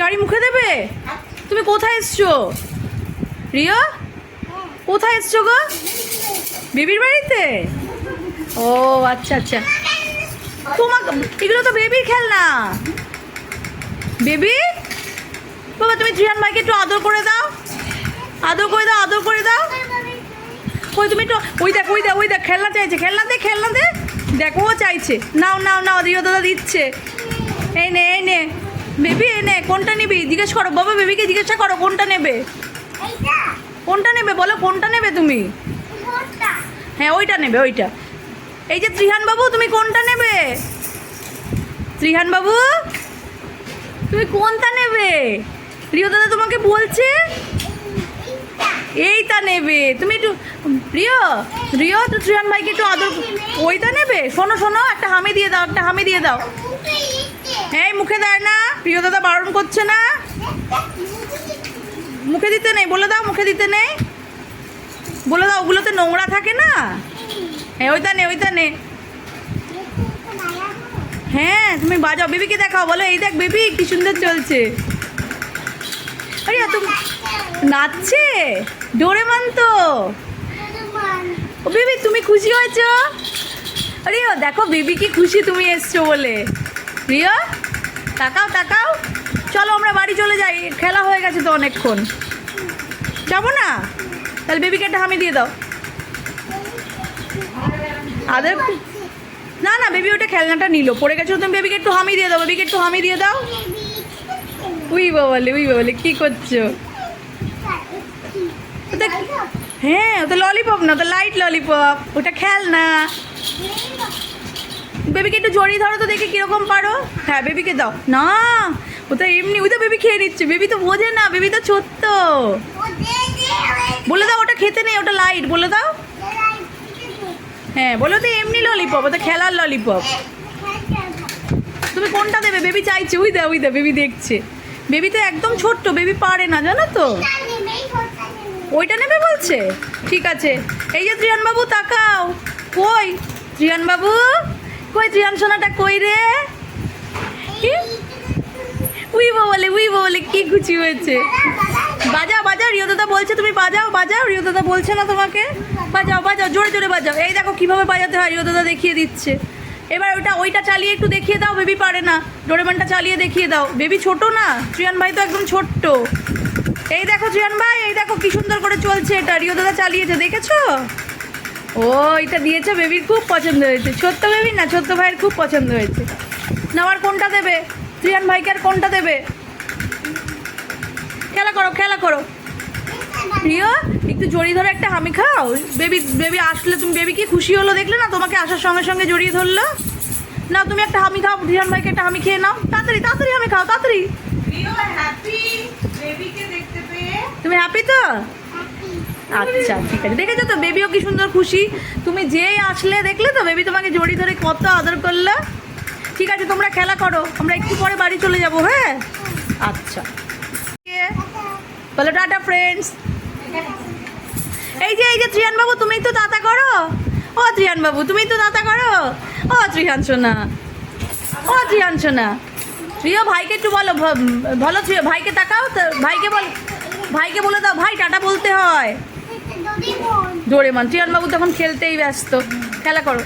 গাড়ি মুখে দেবে? তুমি কোথায় এসছো? রিয়া? কোথায় এসছো গো? বেবির বাড়িতে? ও আচ্ছা আচ্ছা। তোমার এগুলো তো বেবির খেলনা। বেবি? বাবা, তুমি জিয়ান ভাইকে একটু আদর করে দাও। আদর করে দাও, আদর করে দাও। ওই, তুমি একটু, ওই দেখ ওই দেখ ওই দেখ, খেলনা চাইছে, খেলনা দে খেলনা দে। দেখ চাইছে। নাও নাও নাও রিও দাদা দিচ্ছে। এই নে এই নে। বেবি কোনটা নিবি? জিজ্ঞেস করো বাবা বেবিকে জিজ্ঞাসা করো কোনটা নেবে? কোনটা নেবে বলো? কোনটা নেবে তুমি? হ্যাঁ ওইটা নেবে ওইটা। এই যে ত্রিহান বাবু তুমি কোনটা নেবে? ত্রিহান বাবু তুমি কোনটা নেবে? প্রিয় দাদা তোমাকে বলছে? এইটা। নেবে। তুমি একটু প্রিয় প্রিয় তো ত্রিহান ভাইকে একটু আদর ওইটা নেবে? শোনো শোনো একটা হামি দিয়ে দাও একটা হামি দিয়ে দাও। হ্যাঁ মুখে দেয় না। প্রিয় দাদা বারণ করছে না। মুখে দিতে নেই, বলে দাও, মুখে দিতে নেই। বলে দাও, ওগুলোতে নোংরা থাকে না? হ্যাঁ ওইটা নে ওইটা নে। হ্যাঁ তুমি বাজাও, বেবিকে দেখাও, বলো, এই দেখ বেবি, কি সুন্দর চলছে। আরে, তুমি নাচছে? ডোরেমন তো। ও বেবি, তুমি খুশি হয়েছো? আরে, দেখো, বেবি কি খুশি তুমি এসছো বলে। রিয়া তাকাও তাকাও। চলো, আমরা বাড়ি চলে যাই। খেলা হয়ে গেছে তো অনেকক্ষণ। যাব না? তাহলে বেবিকে একটা হামি দিয়ে দাও। আদের না না বেবি ওটা খেলনাটা নিল। পড়ে গেছে তুমি বেবিকে একটু হামি দিয়ে দাও বেবিকে একটু হামি দিয়ে দাও। উই বাবালে উই বাবালে কি করছ? হ্যাঁ ওটা ললিপপ না, ওটা লাইট ললিপপ ওটা খেলনা। বেবিকে একটু জড়িয়ে ধরো তো দেখি কীরকম পারো। হ্যাঁ বেবিকে দাও। না ও তো এমনি ওই তো বেবি খেয়ে নিচ্ছে। বেবি তো বোঝে না, বেবি তো ছোট্ট। বলে দাও, ওটা খেতে নেই, ওটা লাইট বলে দাও। হ্যাঁ বলো তো এমনি ললিপপ ওটা খেলার ললিপপ তুমি কোনটা দেবে? বেবি চাইছে উই দা উই দা বেবি দেখছে। বেবি তো একদম ছোট্ট, বেবি পারে না, জানো তো। ওইটা নেবে বলছে? ঠিক আছে। এই যে ত্রিয়ান বাবু তাকাও। কই? ত্রিয়ান বাবু কই ত্রিয়ান সোনাটা কই রে? কি? উই বলে উই বলে, কি খুশি হয়েছে? বাজাও বাজাও রিও দাদা বলছে তুমি বাজাও বাজাও রিও দাদা বলছে না তোমাকে? বাজাও বাজাও, জোরে জোরে বাজাও। এই দেখো কীভাবে বাজাতে হয় রিও দাদা দেখিয়ে দিচ্ছে। এবার ওইটা ওইটা চালিয়ে একটু দেখিয়ে দাও, বেবি পারে না। ডোরেমনটা চালিয়ে দেখিয়ে দাও। বেবি ছোট না ত্রিয়ান ভাই তো একদম ছোট্ট। এই দেখো ত্রিয়ান ভাই, এই দেখো কি সুন্দর করে চলছে এটা। রিও দাদা চালিয়েছে, দেখেছ? ও এটা দিয়েছে বেবির খুব পছন্দ হয়েছে। ছোট্ট বেবি না ছোট্ট ভাইয়ের খুব পছন্দ হয়েছে। না আমার কোনটা দেবে? ত্রিয়ান ভাইকে আর কোনটা দেবে? খেলা করো খেলা করো। প্রিয় একটু জড়িয়ে ধরে একটা হামি খাও। বেবি বেবি আসলে তুমি বেবি কি খুশি হলো দেখলে না? তোমাকে আসার সঙ্গে সঙ্গে জড়িয়ে ধরলো। না তুমি একটা হামি খাও ধিয়ান ভাইকে একটা হামি খেয়ে নাও। তাড়াতাড়ি তাড়াতাড়ি হামি খাও তাড়াতাড়ি। তুমি হ্যাপি তো? আচ্ছা ঠিক আছে। দেখেছ তো বেবিও কি সুন্দর খুশি? তুমি যেই আসলে দেখলে তো বেবি তোমাকে জড়িয়ে ধরে কত আদর করল। ঠিক আছে, তোমরা খেলা করো, আমরা একটু পরে বাড়ি চলে যাব হ্যাঁ? আচ্ছা। বলো, টাটা ফ্রেন্ডস এই যে এই যে ত্রিয়ান বাবু তুমি তো দাতা করো? ও ত্রিয়ান বাবু তুমি তো দাতা করো? ও ত্রিহান সোনা। ও ত্রিহান সোনা। প্রিয় ভাইকে একটু বলো, ভ- বলো ভাইকে তাকাও ভাইকে বল ভাইকে বলে দাও, ভাই, টাটা বলতে হয়। ডোরেমন ত্রিয়ান বাবু তখন খেলতেই ব্যস্ত। খেলা করো।